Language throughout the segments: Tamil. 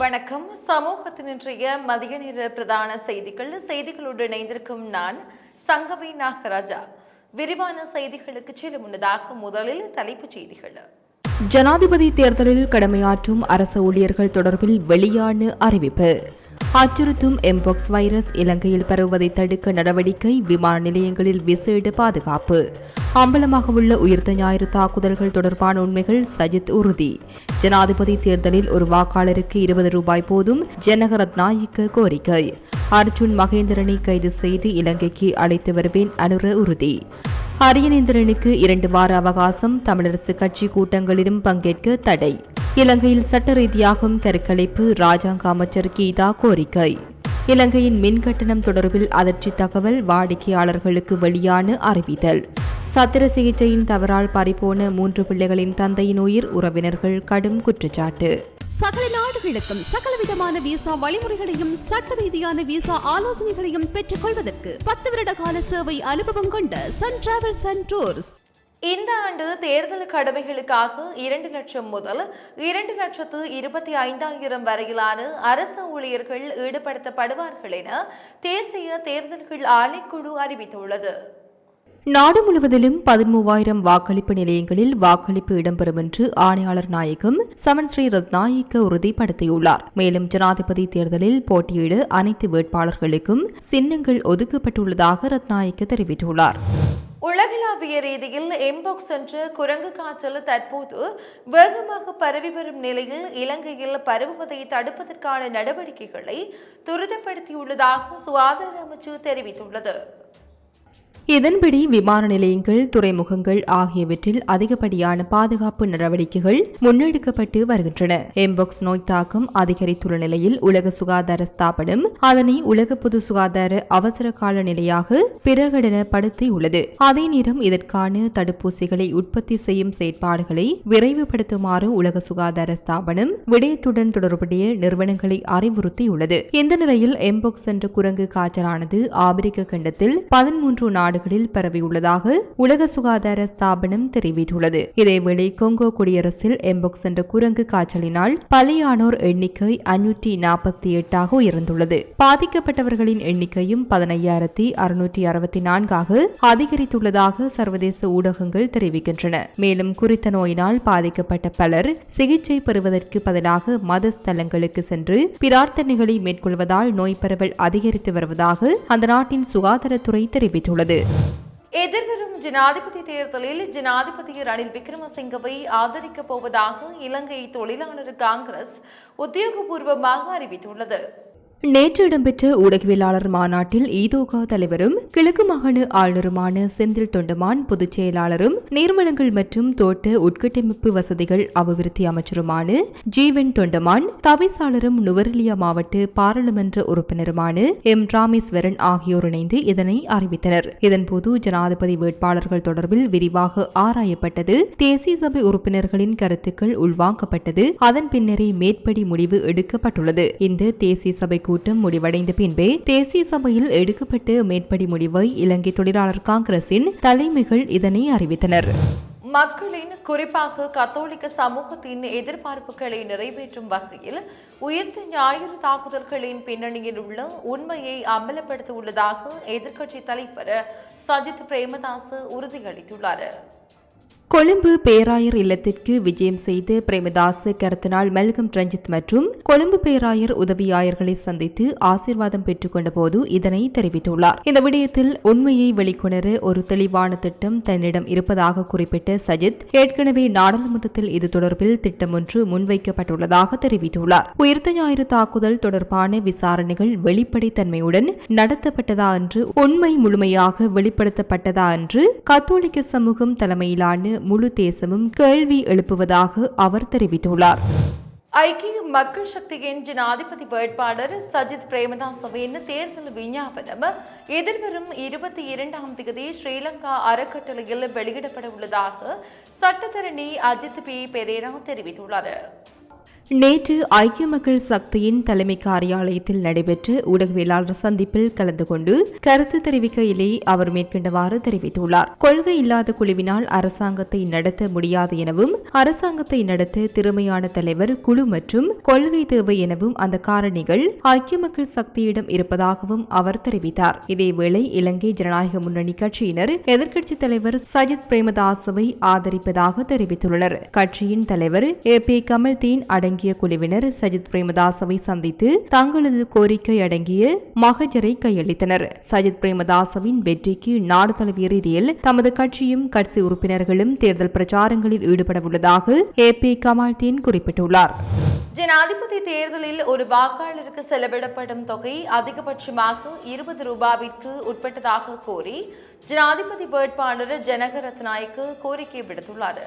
வணக்கம். சமூகத்தின் இன்றைய மதிய நேர பிரதான செய்திகள். செய்திகளோடு இணைந்திருக்கும் நான் சங்கவி நாகராஜா. விரிவான செய்திகளுக்கு செல்ல முன்னதாக முதலில் தலைப்புச் செய்திகள். ஜனாதிபதி தேர்தலில் கடமையாற்றும் அரசு ஊழியர்கள் தொடர்பில் வெளியான அறிவிப்பு. அச்சுறுத்தும் எம்பாக்ஸ் வைரஸ் இலங்கையில் பரவுவதை தடுக்க நடவடிக்கை விமான நிலையங்களில் விசேட பாதுகாப்பு. அம்பலமாக உள்ள உயிர்த்த ஞாயிறு தாக்குதல்கள் தொடர்பான உண்மைகள் சஜித் உறுதி. ஜனாதிபதி தேர்தலில் ஒரு வாக்காளருக்கு இருபது ரூபாய் போதும் ஜனகரத் நாயிக்க கோரிக்கை. அர்ஜுன் மகேந்திரனை கைது செய்து இலங்கைக்கு அழைத்து வருவேன் அனுர உறுதி. அரியநேந்திரனுக்கு இரண்டு வார அவகாசம் தமிழரசு கட்சி கூட்டங்களிலும் பங்கேற்க தடை. இலங்கையில் சட்ட ரீதியாகும் கருக்கலைப்பு ராஜாங்க அமைச்சர் கீதா கோரிக்கை. இலங்கையின் மின் கட்டணம் தொடர்பில் அதிர்ச்சி தகவல் வாடிக்கையாளர்களுக்கு வெளியான அறிவித்தல். சத்திர சிகிச்சையின் தவறால் பறிபோன மூன்று பிள்ளைகளின் தந்தையின் உயிர் உறவினர்கள் கடும் குற்றச்சாட்டு. சகல நாடுகளுக்கும் சகல விதமான விசா வழிமுறைகளையும் சட்ட ரீதியான விசா ஆலோசனைகளையும் பெற்றுக் கொள்வதற்கு பத்து வருட கால சேவை அனுபவம் கொண்ட சன் டிராவல்ஸ் அண்ட் டூர்ஸ் இந்த ஆண்டு தேர்தல் கடமைகளுக்காக இரண்டு லட்சம் முதல் இரண்டு லட்சத்து இருபத்தி ஐந்தாயிரம் வரையிலான அரசு ஊழியர்கள் ஈடுபடுத்தப்படுவார்கள் என தேசிய தேர்தல்கள் ஆணைக்குழு அறிவித்துள்ளது. நாடு முழுவதிலும் பதிமூவாயிரம் வாக்களிப்பு நிலையங்களில் வாக்களிப்பு இடம்பெறும் என்று ஆணையாளர் நாயகம் சமன் ஸ்ரீ ரத்நாயக்க உறுதிப்படுத்தியுள்ளார். மேலும் ஜனாதிபதி தேர்தலில் போட்டியிட அனைத்து வேட்பாளர்களுக்கும் சின்னங்கள் ஒதுக்கப்பட்டுள்ளதாக ரத்நாயக்க தெரிவித்துள்ளார். உலகளாவிய ரீதியில் எம்போக்ஸ் என்ற குரங்கு காய்ச்சல் தற்போது வேகமாக பரவி வரும் நிலையில் இலங்கையில் பரவுவதை தடுப்பதற்கான நடவடிக்கைகளை துரிதப்படுத்தியுள்ளதாக சுகாதார அமைச்சு தெரிவித்துள்ளது. இதன்படி விமான நிலையங்கள் துறைமுகங்கள் ஆகியவற்றில் அதிகப்படியான பாதுகாப்பு நடவடிக்கைகள் முன்னெடுக்கப்பட்டு வருகின்றன. எம்பாக்ஸ் நோய் தாக்கம் அதிகரித்துள்ள நிலையில் உலக சுகாதார ஸ்தாபனம் அதனை உலக பொது சுகாதார அவசர கால நிலையாக பிரகடனப்படுத்தியுள்ளது. அதே நேரம் இதற்கான தடுப்பூசிகளை உற்பத்தி செய்யும் செயற்பாடுகளை விரைவுபடுத்துமாறு உலக சுகாதார ஸ்தாபனம் விடயத்துடன் தொடர்புடைய நிறுவனங்களை அறிவுறுத்தியுள்ளது. இந்த நிலையில் எம்பாக்ஸ் என்ற குரங்கு காய்ச்சலானது ஆப்பிரிக்க கண்டத்தில் பதிமூன்று நாடுகளில் பரவியுள்ளதாக உலக சுகாதார ஸ்தாபனம் தெரிவித்துள்ளது. இதேவேளை கொங்கோ குடியரசில் எம்போக்ஸ் என்ற குரங்கு காய்ச்சலினால் பலியானோர் எண்ணிக்கை அஞ்சூற்றி நாற்பத்தி எட்டாக உயர்ந்துள்ளது. பாதிக்கப்பட்டவர்களின் எண்ணிக்கையும் பதினையாயிரத்தி அறுநூற்றி அறுபத்தி நான்காக அதிகரித்துள்ளதாக சர்வதேச ஊடகங்கள் தெரிவிக்கின்றன. மேலும் குறித்த நோயினால் பாதிக்கப்பட்ட பலர் சிகிச்சை பெறுவதற்கு பதிலாக மத ஸ்தலங்களுக்கு சென்று பிரார்த்தனைகளை மேற்கொள்வதால் நோய் பரவல் அதிகரித்து வருவதாக அந்த நாட்டின் சுகாதாரத்துறை தெரிவித்துள்ளது. எதிர்வரும் ஜனாதிபதி தேர்தலில் ஜனாதிபதி ரணில் விக்ரமசிங்கவை ஆதரிக்கப் போவதாக இலங்கை தொழிலாளர் காங்கிரஸ் உத்தியோகபூர்வமாக அறிவித்துள்ளது. நேற்று இடம்பெற்ற ஊடகவியலாளர் மாநாட்டில் ஈதோகா தலைவரும் கிழக்கு மாகாண ஆளுநருமான செந்தில் தொண்டமான் பொதுச் செயலாளரும் நீர்வளங்கள் மற்றும் தோட்ட உட்கட்டமைப்பு வசதிகள் அபிவிருத்தி அமைச்சருமான ஜீவன் தொண்டமான் தவிசாளரும் நுவரெலியா மாவட்ட பாராளுமன்ற உறுப்பினருமான எம். ராமேஸ்வரன் ஆகியோர் இணைந்து இதனை அறிவித்தனர். இதன்போது ஜனாதிபதி வேட்பாளர்கள் தொடர்பில் விரிவாக ஆராயப்பட்டது தேசிய சபை உறுப்பினர்களின் கருத்துக்கள் உள்வாங்கப்பட்டது அதன் பின்னரே மேற்படி முடிவு எடுக்கப்பட்டுள்ளது. இந்த தேசிய சபை கூட்டம் முடிவடைந்த பின்பே தேசிய சபையில் எடுக்கப்பட்ட மேற்படி முடிவை இலங்கை தொழிலாளர் காங்கிரசின் தலைமைகள் இதனை அறிவித்தனர். மக்களின் குறிப்பாக கத்தோலிக்க சமூகத்தின் எதிர்பார்ப்புகளை நிறைவேற்றும் வகையில் உயிர்த்த ஞாயிறு தாக்குதல்களின் பின்னணியில் உள்ள உண்மையை அம்பலப்படுத்த உள்ளதாக எதிர்க்கட்சி தலைவர் சஜித் பிரேமதாஸ் உறுதியளித்துள்ளார். கொழும்பு பேராயர் இல்லத்திற்கு விஜயம் செய்த பிரேமதாஸ் கருத்தினால் மெல்கம் ரஞ்சித் மற்றும் கொழும்பு பேராயர் உதவியாயர்களை சந்தித்து ஆசீர்வாதம் பெற்றுக்கொண்ட போது இதனை தெரிவித்துள்ளார். இந்த விடயத்தில் உண்மையை வெளிக்கொணர ஒரு தெளிவான திட்டம் தன்னிடம் இருப்பதாக குறிப்பிட்ட சஜித் ஏற்கனவே நாடாளுமன்றத்தில் இது தொடர்பில் திட்டம் ஒன்று முன்வைக்கப்பட்டுள்ளதாக தெரிவித்துள்ளார். உயிர்த்த ஞாயிறு தாக்குதல் தொடர்பான விசாரணைகள் வெளிப்படைத்தன்மையுடன் நடத்தப்பட்டதா என்று உண்மை முழுமையாக வெளிப்படுத்தப்பட்டதா என்று கத்தோலிக்க சமூகம் தலைமையிலான முழு தேசமும் கேள்வி எழுப்புவதாக அவர் தெரிவித்துள்ளார். ஐக்கிய மக்கள் சக்தியின் ஜனாதிபதி வேட்பாளர் சஜித் பிரேமதாசவின் தேர்தல் விஞ்ஞாபனம் எதிர்வரும் இருபத்தி இரண்டாம் தேதி ஸ்ரீலங்கா அறக்கட்டளையில் வெளியிடப்பட உள்ளதாக சட்டத்தரணி அஜித் பி. பெரேரா தெரிவித்துள்ளார். நேற்று ஐக்கிய மக்கள் சக்தியின் தலைமை காரியாலயத்தில் நடைபெற்ற ஊடகவியலாளர் சந்திப்பில் கலந்து கொண்டு கருத்து தெரிவிக்கையிலே அவர் மேற்கண்டவாறு தெரிவித்துள்ளார். கொள்கை இல்லாத குழுவினால் அரசாங்கத்தை நடத்த முடியாது எனவும் அரசாங்கத்தை நடத்த திறமையான தலைவர் குழு மற்றும் கொள்கை தேவை எனவும் அந்த காரணிகள் ஐக்கிய மக்கள் சக்தியிடம் இருப்பதாகவும் அவர் தெரிவித்தார். இதேவேளை இலங்கை ஜனநாயக முன்னணி கட்சியினர் எதிர்க்கட்சித் தலைவர் சஜித் பிரேமதாசவை ஆதரிப்பதாக தெரிவித்துள்ளனர். கட்சியின் தலைவர் ஏ பி கமல்தீன் அடங்கிய குழுவினர் சஜித் பிரேமதாசவை சந்தித்து தங்களது கோரிக்கை அடங்கிய மகஜரை கையளித்தனர். சஜித் பிரேமதாசவின் வெற்றிக்கு நாடு தழுவிய ரீதியில் தமது கட்சியும் கட்சி உறுப்பினர்களும் தேர்தல் பிரச்சாரங்களில் ஈடுபட உள்ளதாக ஏ. பி. கமால்தீன் குறிப்பிட்டுள்ளார். ஜனாதிபதி தேர்தலில் ஒரு வாக்காளருக்கு செலவிடப்படும் தொகை அதிகபட்சமாக இருபது ரூபாவிற்கு உட்பட்டதாக கோரி ஜனாதிபதி வேட்பாளர் ஜனக ரத்நாயக்கு கோரிக்கை விடுத்துள்ளார்.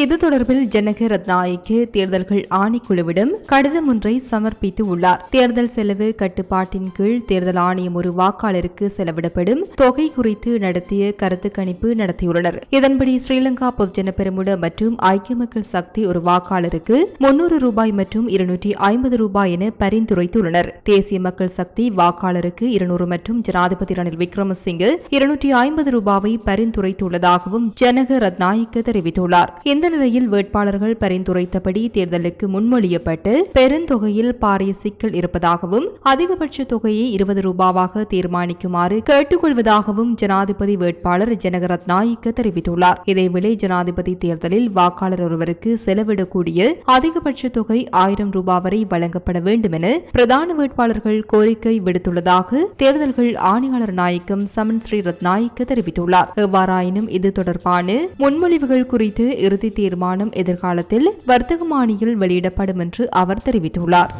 இது தொடர்பில் ஜனக ரத்நாயக்கு தேர்தல்கள் ஆணைக்குழுவிடம் கடிதம் ஒன்றை சமர்ப்பித்து உள்ளார். தேர்தல் செலவு கட்டுப்பாட்டின் கீழ் தேர்தல் ஆணையம் ஒரு வாக்காளருக்கு செலவிடப்படும் தொகை குறித்து நடத்திய கருத்து கணிப்பு நடத்தியுள்ளனர். இதன்படி ஸ்ரீலங்கா பொதுஜன பெருமுட மற்றும் ஐக்கிய மக்கள் சக்தி ஒரு வாக்காளருக்கு முன்னூறு ரூபாய் மற்றும் இருநூற்றி ஐம்பது ரூபாய் என பரிந்துரைத்துள்ளனர். தேசிய மக்கள் சக்தி வாக்காளருக்கு இருநூறு மற்றும் ஜனாதிபதி ரணில் விக்ரமசிங்கே இருநூற்றி ஐம்பது ரூபாவை பரிந்துரைத்துள்ளதாகவும் ஜனக ரத்நாயக்க தெரிவித்துள்ளார். இந்த நிலையில் வேட்பாளர்கள் பரிந்துரைத்தபடி தேர்தலுக்கு முன்மொழியப்பட்டு பெருந்தொகையில் பாரிய சிக்கல் இருப்பதாகவும் அதிகபட்ச தொகையை இருபது ரூபாவாக தீர்மானிக்குமாறு கேட்டுக்கொள்வதாகவும் ஜனாதிபதி வேட்பாளர் ஜனகரத் நாயக்க தெரிவித்துள்ளார். இதேவேளை ஜனாதிபதி தேர்தலில் வாக்காளர் ஒருவருக்கு செலவிடக்கூடிய அதிகபட்ச தொகை ஆயிரம் ரூபாய் வரை வழங்கப்பட வேண்டும் என பிரதான வேட்பாளர்கள் கோரிக்கை விடுத்துள்ளதாக தேர்தல்கள் ஆணையாளர் நாயக்கம் சமன் ஸ்ரீ ரத்நாயக்க தெரிவித்துள்ளார். எவ்வாறாயினும் இது தொடர்பான முன்மொழிவுகள் குறித்து இறுதி தீர்மானம் எதிர்காலத்தில் வர்த்தகமானியில் வெளியிடப்படும் என்று அவர் தெரிவித்துள்ளார்.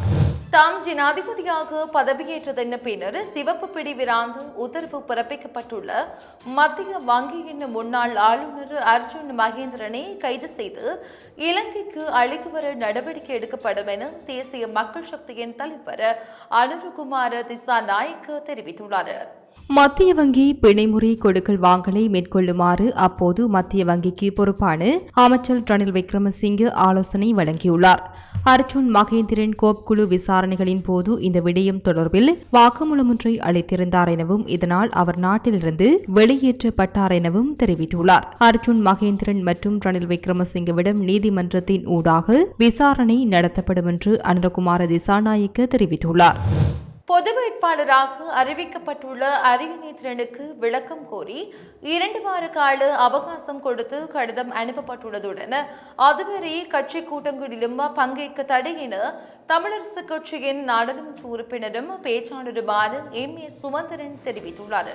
தாம் ஜனாதிபதியாக பதவியேற்றதன் பின்னர் சிவப்பு பிடி விராந்து உத்தரவு பிறப்பிக்கப்பட்டுள்ள மத்திய வங்கியின் முன்னாள் ஆளுநர் அர்ஜுன் மகேந்திரனை கைது செய்து இலங்கைக்கு அழைத்து வர நடவடிக்கை எடுக்கப்படும் என தேசிய மக்கள் சக்தியின் தலைவர் அனுருகுமார் திசா நாயக்க தெரிவித்துள்ளார். மத்திய வங்கி பிணைமுறை கொடுக்கல் வாங்கலை மேற்கொள்ளுமாறு அப்போது மத்திய வங்கிக்கு பொறுப்பான அமைச்சர் ரணில் விக்ரமசிங்கே ஆலோசனை வழங்கியுள்ளார். அர்ஜுன் மகேந்திரன் கோப் குழு விசாரணைகளின் போது இந்த விடயம் தொடர்பில் வாக்குமூலம் ஒன்றை அளித்திருந்தார் எனவும் இதனால் அவர் நாட்டிலிருந்து வெளியேற்றப்பட்டார் எனவும் தெரிவித்துள்ளார். அர்ஜுன் மகேந்திரன் மற்றும் ரணில் விக்ரமசிங்கவிடம் நீதிமன்றத்தின் ஊடாக விசாரணை நடத்தப்படும் என்று அனுரகுமார திசாநாயக்க தெரிவித்துள்ளார். பொது வேட்பாளராக அறிவிக்கப்பட்டுள்ள அரியநேத்திரனுக்கு விளக்கம் கோரி இரண்டு வார கால அவகாசம் கொடுத்து கடிதம் அனுப்பப்பட்டுள்ளதுடன் அதுவரை கட்சி கூட்டங்களிலும் பங்கேற்க தடை என தமிழரசு கட்சியின் நாடாளுமன்ற உறுப்பினரும் பேச்சாளருமான எம். ஏ. சுமந்திரன் தெரிவித்துள்ளார்.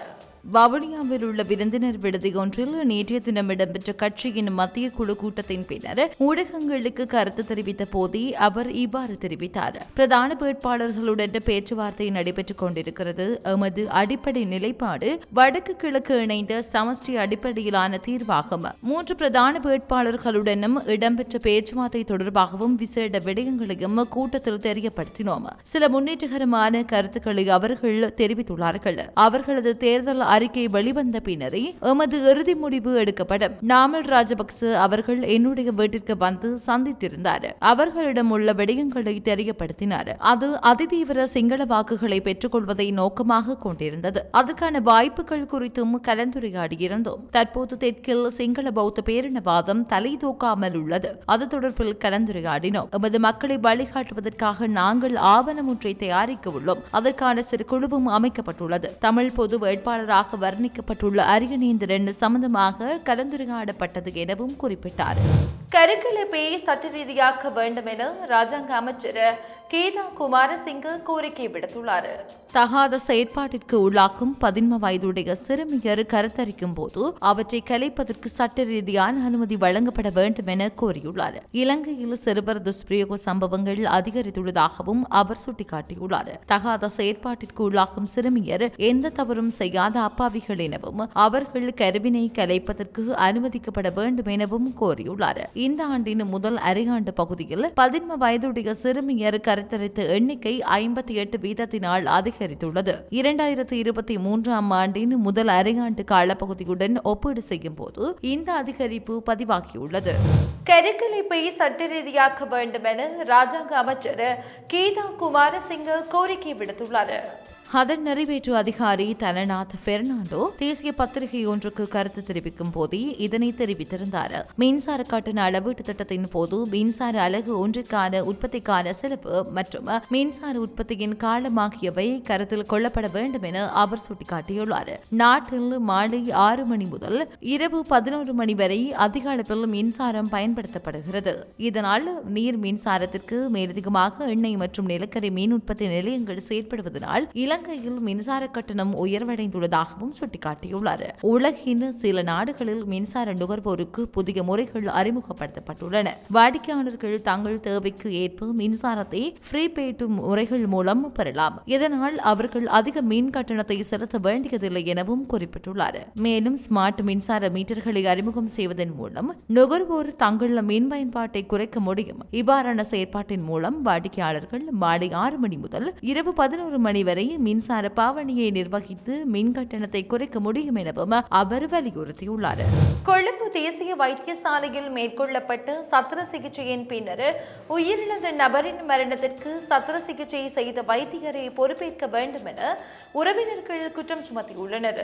வவுனியாவில் உள்ள விருந்தினர் விடுதி ஒன்றில் நேற்றைய தினம் இடம்பெற்ற கட்சியின் மத்திய குழு கூட்டத்தின் பின்னர் ஊடகங்களுக்கு கருத்து தெரிவித்த போதே அவர் இவ்வாறு தெரிவித்தார். பிரதான வேட்பாளர்களுடன் பேச்சுவார்த்தை நடைபெற்றுக் கொண்டிருக்கிறது. எமது அடிப்படை நிலைப்பாடு வடக்கு கிழக்கு இணைந்த சமஷ்டி அடிப்படையிலான தீர்வாகும். மூன்று பிரதான வேட்பாளர்களுடனும் இடம்பெற்ற பேச்சுவார்த்தை தொடர்பாகவும் விசேட விடயங்களையும் கூட்ட கூட்டத்தில் தெரியப்படுத்தினோம். சில முன்னேற்றகரமான கருத்துக்களை அவர்கள் தெரிவித்துள்ளார்கள். அவர்களது தேர்தல் அறிக்கை வெளிவந்த பின்னரே எமது இறுதி முடிவு எடுக்கப்படும். நாமல் ராஜபக்ச அவர்கள் என்னுடைய வீட்டிற்கு வந்து சந்தித்திருந்தார். அவர்களிடம் உள்ள விடயங்களை தெரியப்படுத்தினார். அது அதிதீவிர சிங்கள வாக்குகளை பெற்றுக்கொள்வதை நோக்கமாக கொண்டிருந்தது. அதற்கான வாய்ப்புகள் குறித்தும் கலந்துரையாடியிருந்தோம் தற்போது தெற்கில் சிங்கள பௌத்த பேரினவாதம் தலை தூக்காமல் உள்ளது. அது தொடர்பில் கலந்துரையாடினோம். எமது மக்களை வழிகாட்டுவது செய்வதற்காக நாங்கள் ஆவணம் ஒன்றை தயாரிக்க உள்ளோம். அதற்கான சிறு குழுவும் அமைக்கப்பட்டுள்ளது. தமிழ் பொது வேட்பாளராக வர்ணிக்கப்பட்டுள்ள அரியநேந்திரன் சம்பந்தமாக கலந்துரையாடப்பட்டது எனவும் குறிப்பிட்டார். கருக்கலைப்பை சட்ட ரீதியாக்க வேண்டும் என ராஜாங்க அமைச்சர் கேதா குமாரசிங்க கோரிக்கை விடுத்துள்ளார். தகாத செயற்பாட்டிற்கு உள்ளாக்கும் பதின்ம வயதுடைய சிறுமியர் கருத்தரிக்கும் போது அவற்றை கலைப்பதற்கு சட்ட ரீதியான அனுமதி வழங்கப்பட வேண்டும் என கோரியுள்ளார். இலங்கையில் சிறுவர் துஷ்பிரயோக சம்பவங்கள் அதிகரித்துள்ளதாகவும் அவர் சுட்டிக்காட்டியுள்ளார். தகாத செயற்பாட்டிற்கு உள்ளாக்கும் சிறுமியர் எந்த தவறும் செய்யாத அப்பாவிகள் எனவும் அவர்கள் கருவினை கலைப்பதற்கு அனுமதிக்கப்பட வேண்டும் எனவும் கோரியுள்ளார். இந்த ஆண்டின் முதல் அரையாண்டு பகுதியில் பதின்ம வயதுடைய சிறுமியர் கருத்தரித்த எண்ணிக்கை ஐம்பத்தி எட்டு வீதத்தினால் அதிகரித்துள்ளது. இரண்டாயிரத்தி இருபத்தி மூன்றாம் ஆண்டின் முதல் அரையாண்டு காலப்பகுதியுடன் ஒப்பீடு செய்யும் போது இந்த அதிகரிப்பு பதிவாகியுள்ளது. கருக்கலைப்பை சட்ட ரீதியாக்க வேண்டும் என ராஜாங்க அமைச்சர் கீதா குமாரசிங்க கோரிக்கை விடுத்துள்ளார். அதன் நிறைவேற்று அதிகாரி தலநாத் பெர்னாண்டோ தேசிய பத்திரிகை ஒன்றுக்கு கருத்து தெரிவிக்கும் போதே இதனை தெரிவித்திருந்தார். மின்சார கட்டண அளவீட்டு திட்டத்தின் போது மின்சார அலகு ஒன்றிற்கான உற்பத்திக்கான செலவு மற்றும் மின்சார உற்பத்தியின் காலம் ஆகியவை கருத்தில் கொள்ளப்பட வேண்டும் என அவர் சுட்டிக்காட்டியுள்ளார். நாட்டில் மாலை ஆறு மணி முதல் இரவு பதினோரு மணி வரை அதிக அளவில் மின்சாரம் பயன்படுத்தப்படுகிறது. இதனால் நீர் மின்சாரத்திற்கு மேலதிகமாக எண்ணெய் மற்றும் நிலக்கரி மீன் உற்பத்தி நிலையங்கள் செயற்படுவதனால் இலங்கையில் மின்சார கட்டணம் உயர்வடைந்துள்ளதாகவும் சுட்டிக்காட்டியுள்ளார். உலகின் சில நாடுகளில் மின்சார நுகர்வோருக்கு புதிய முறைகள் அறிமுகப்படுத்தப்பட்டுள்ளன. வாடிக்கையாளர்கள் தங்கள் தேவைக்கு ஏற்ப மின்சாரத்தை ஃப்ரீபெய்டு முறைகள் மூலம் பெறலாம். இதனால் அவர்கள் அதிக மின் கட்டணத்தை செலுத்த வேண்டியதில்லை எனவும் குறிப்பிட்டுள்ளார். மேலும் ஸ்மார்ட் மின்சார மீட்டர்களை அறிமுகம் செய்வதன் மூலம் நுகர்வோர் தங்கள் மின் பயன்பாட்டை குறைக்க முடியும். இவ்வாறான செயற்பாட்டின் மூலம் வாடிக்கையாளர்கள் மாலை ஆறு மணி முதல் இரவு பதினோரு மணி வரை மின்சார பாவனையை நிர்வகித்து மின் கட்டணத்தை குறைக்க முடியும் எனவும் அவர் வலியுறுத்தியுள்ளார். கொழும்பு தேசிய வைத்தியசாலையில் மேற்கொள்ளப்பட்டு சத்திர சிகிச்சையின் பின்னர் உயிரிழந்த நபரின் மரணத்திற்கு சத்திர சிகிச்சை செய்த வைத்தியரை பொறுப்பேற்க வேண்டும் என உறவினர்கள் குற்றம் சுமத்தியுள்ளனர்.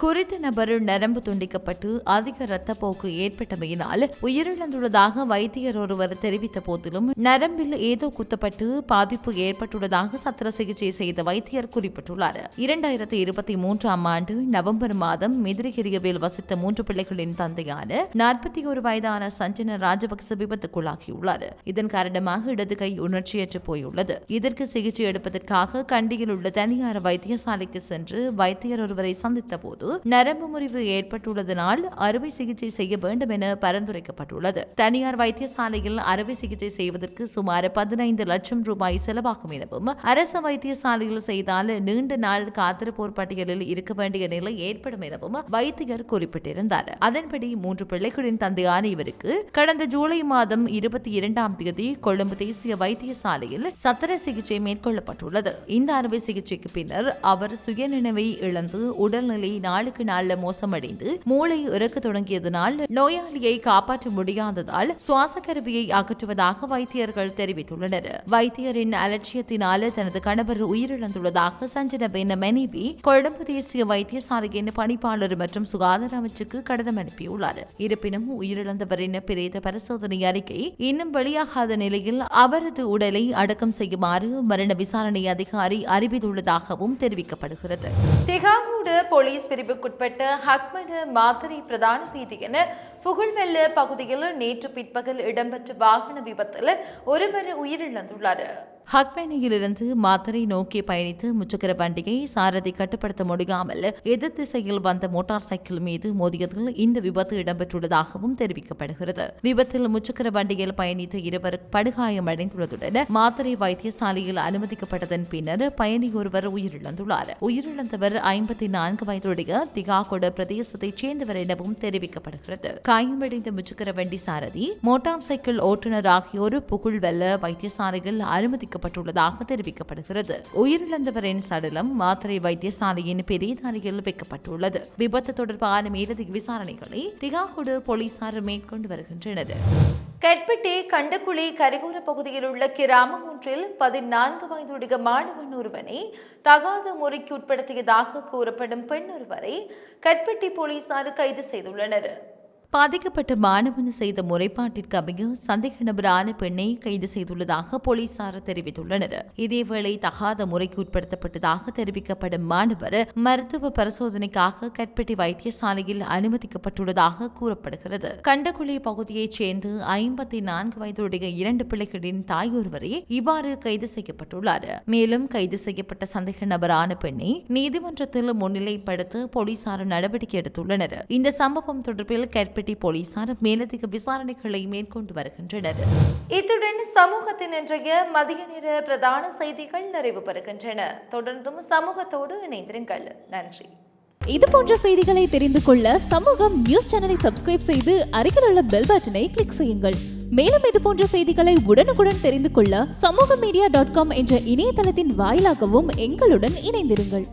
குறித்த நபர் நரம்பு துண்டிக்கப்பட்டு அதிக இரத்தப்போக்கு ஏற்பட்டமையினால் உயிரிழந்துள்ளதாக வைத்தியர் ஒருவர் தெரிவித்த போதிலும் நரம்பில் ஏதோ குத்தப்பட்டு பாதிப்பு ஏற்பட்டுள்ளதாக சத்திர சிகிச்சை செய்த வைத்தியர் குறிப்பிட்டுள்ளார். இரண்டாயிரத்தி இருபத்தி மூன்றாம் ஆண்டு நவம்பர் மாதம் மிதிரிகிரியவில் வசித்த மூன்று பிள்ளைகளின் தந்தையான நாற்பத்தி ஒரு வயதான சஞ்சன ராஜபக்ச விபத்துக்குள்ளாகியுள்ளார். இதன் காரணமாக இடது கை உணர்ச்சியற்று போயுள்ளது. இதற்கு சிகிச்சை எடுப்பதற்காக கண்டியில் உள்ள தனியார் வைத்தியசாலைக்கு சென்று வைத்தியர் ஒருவரை சந்தித்த போது நரம்பு முறிவு ஏற்பட்டுள்ளதனால் அறுவை சிகிச்சை செய்ய வேண்டும் என பரிந்துரைக்கப்பட்டுள்ளது. தனியார் வைத்தியசாலையில் அறுவை சிகிச்சை செய்வதற்கு சுமார் பதினைந்து லட்சம் ரூபாய் செலவாகும் எனவும் அரசு வைத்தியசாலையில் செய்தால் நீண்ட நாள் காத்திருப்போர் பட்டியலில் இருக்க வேண்டிய நிலை ஏற்படும் எனவும் வைத்தியர் குறிப்பிட்டிருந்தார். அதன்படி மூன்று பிள்ளைகளின் தந்தையான இவருக்கு கடந்த ஜூலை மாதம் இருபத்தி இரண்டாம் தேதி கொழும்பு தேசிய வைத்தியசாலையில் சத்திர சிகிச்சை மேற்கொள்ளப்பட்டுள்ளது. இந்த அறுவை சிகிச்சைக்கு பின்னர் அவர் சுயநினைவை இழந்து உடல்நிலை நாளுக்கு நாள்ல மோசமடைந்து மூளை இறக்க தொடங்கியதனால் நோயாளியை காப்பாற்ற முடியாததால் சுவாச கருவியை அகற்றுவதாக வைத்தியர்கள் தெரிவித்துள்ளனர். வைத்தியரின் அலட்சியத்தினால் தனது கணவர் உயிரிழந்துள்ளதாக சஞ்சனவின் மனைவி கொழும்பு தேசிய வைத்தியசாலையின் பணிப்பாளர் மற்றும் சுகாதார அமைச்சுக்கு கடிதம் அனுப்பியுள்ளார். இருப்பினும் உயிரிழந்தவரின் பிரேத பரிசோதனை அறிக்கை இன்னும் வெளியாகாத நிலையில் அவரது உடலை அடக்கம் செய்யுமாறு மரண விசாரணை அதிகாரி அறிவித்துள்ளதாகவும் தெரிவிக்கப்படுகிறது. திகாகூடு போலீஸ் பிரிவு பிரிவுக்குட்பட்ட ஹக்மடு மாதிரி பிரதான வீதியின் புகழ்வெல்ல பகுதியில் நேற்று பிற்பகல் இடம்பெற்ற வாகன விபத்தில் ஒருவர் உயிரிழந்துள்ளார். ஹக்மேனியிலிருந்து மாத்தரை நோக்கி பயணித்து முச்சக்கர வண்டியை சாரதி கட்டுப்படுத்த முடியாமல் எதிர் திசையில் வந்த மோட்டார் சைக்கிள் மீது மோதியதில் இந்த விபத்து இடம்பெற்றுள்ளதாகவும் தெரிவிக்கப்படுகிறது. விபத்தில் முச்சக்கர வண்டியில் பயணித்த இருவர் படுகாயமடைந்துள்ளதுடன் மாத்தரை வைத்தியசாலையில் அனுமதிக்கப்பட்டதன் பின்னர் பயணி ஒருவர் உயிரிழந்துள்ளார். உயிரிழந்தவர் ஐம்பத்தி நான்கு வயதுடைய திகாகொட பிரதேசத்தைச் சேர்ந்தவர் எனவும் தெரிவிக்கப்படுகிறது. காயமடைந்த முச்சக்கர வண்டி சாரதி மோட்டார் சைக்கிள் ஓட்டுநர் ஆகியோர் புகழ்வெல்ல வைத்தியசாலையில் வைக்கப்பட்டுள்ளதாக தெரிவிக்கப்படுகிறது. உயிரிழந்தவரின் சடலம் மாத்திரை வைத்தியசாலையின் பெரியதாரியில் வைக்கப்பட்டுள்ளது. விபத்து தொடர்பான மேலதிக விசாரணைகளை திகாகுடு போலீசார் மேற்கொண்டு வருகின்றனர். கற்பிட்டி கண்டக்குழி கரிகூர பகுதியில் உள்ள கிராமம் ஒன்றில் பதினான்கு வயதுடைய மாணவன் ஒருவனை தகாத முறைக்கு உட்படுத்தியதாக கூறப்படும் பெண் ஒருவரை கட்பெட்டி போலீசார் கைது செய்துள்ளனர். பாதிக்கப்பட்ட மாணவன் செய்த முறைப்பாட்டிற்கு அமைய சந்தேக நபரான பெண்ணை கைது செய்துள்ளதாக போலீசார் தெரிவித்துள்ளனர். இதேவேளை தகாத முறைக்கு உட்படுத்தப்பட்டதாக தெரிவிக்கப்படும் மாணவர் மருத்துவ பரிசோதனைக்காக கட்பெட்டி வைத்தியசாலையில் அனுமதிக்கப்பட்டுள்ளதாக கூறப்படுகிறது. கண்டகுழி பகுதியைச் சேர்ந்து ஐம்பத்தி நான்கு வயதுடைய இரண்டு பிள்ளைகளின் தாய் ஒருவரே இவ்வாறு கைது செய்யப்பட்டுள்ளார். மேலும் கைது செய்யப்பட்ட சந்தேக நபரான பெண்ணை நீதிமன்றத்தில் முன்னிலைப்படுத்த போலீசார் நடவடிக்கை எடுத்துள்ளனர். இந்த சம்பவம் தொடர்பில் கட்பெட்டி போலீசார் மேலதிக விசாரணைகளை மேற்கொண்டு வருகின்றனர். இத்துடன் சமூகத்தின் இன்றைய மதிய நேர பிரதான செய்திகள் நிறைவு பெறுகின்றன. தொடர்ந்தும் சமூகத்தோடு இணைந்திருங்கள். நன்றி. இது போன்ற செய்திகளை தெரிந்து கொள்ள சமூகம் நியூஸ் சேனலை சப்ஸ்கிரைப் செய்து அருகில் உள்ள பெல் பட்டனை கிளிக் செய்யுங்கள். மேலும் இது போன்ற செய்திகளை உடனுக்குடன் தெரிந்து கொள்ள சமூக மீடியா டாட் காம் என்ற இணையதளத்தின் வாயிலாகவும் எங்களுடன் இணைந்திருங்கள்.